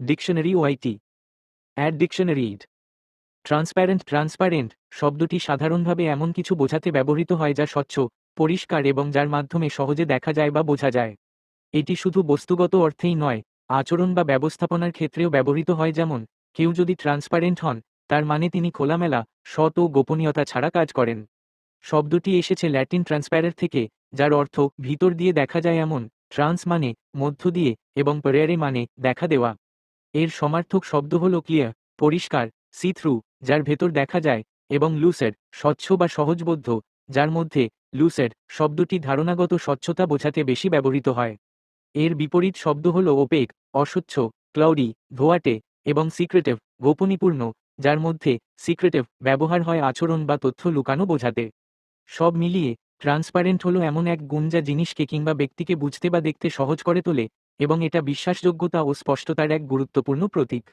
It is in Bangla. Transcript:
ডিকশনারি ওআইটি অ্যাড ডিকশনারি ইড ট্রান্সপ্যারেন্ট ট্রান্সপারেন্ট শব্দটি সাধারণভাবে এমন কিছু বোঝাতে ব্যবহৃত হয় যা স্বচ্ছ, পরিষ্কার এবং যার মাধ্যমে সহজে দেখা যায় বা বোঝা যায়। এটি শুধু বস্তুগত অর্থেই নয়, আচরণ বা ব্যবস্থাপনার ক্ষেত্রেও ব্যবহৃত হয় যেমন, কেউ যদি ট্রান্সপারেন্ট হন, তার মানে তিনি খোলামেলা, সৎ ও গোপনীয়তা ছাড়া কাজ করেন। শব্দটি এসেছে ল্যাটিন ট্রান্সপ্যারের থেকে, যার অর্থ ভিতর দিয়ে দেখা যায় এমন ট্রান্স মানে মধ্য দিয়ে এবং পেরেয়ারে মানে দেখা দেওয়া। এর সমার্থক শব্দ হল ক্লিয়ার পরিষ্কার সি থ্রু যার ভেতর দেখা যায়, এবং লুসেড স্বচ্ছ বা সহজবোধ্য, যার মধ্যে লুসেড শব্দটি ধারণাগত স্বচ্ছতা বোঝাতে বেশি ব্যবহৃত হয়। এর বিপরীত শব্দ হল ওপেক অস্বচ্ছ ক্লাউডি ধোয়াটে এবং সিক্রেটিভ গোপনীপূর্ণ, যার মধ্যে সিক্রেটিভ ব্যবহার হয় আচরণ বা তথ্য লুকানো বোঝাতে। সব মিলিয়ে ট্রান্সপারেন্ট হলো এমন এক গুণ যা জিনিসকে কিংবা ব্যক্তিকে বুঝতে বা দেখতে সহজ করে তোলে, এবং এটা বিশ্বাসযোগ্যতা ও স্পষ্টতার এক গুরুত্বপূর্ণ প্রতীক।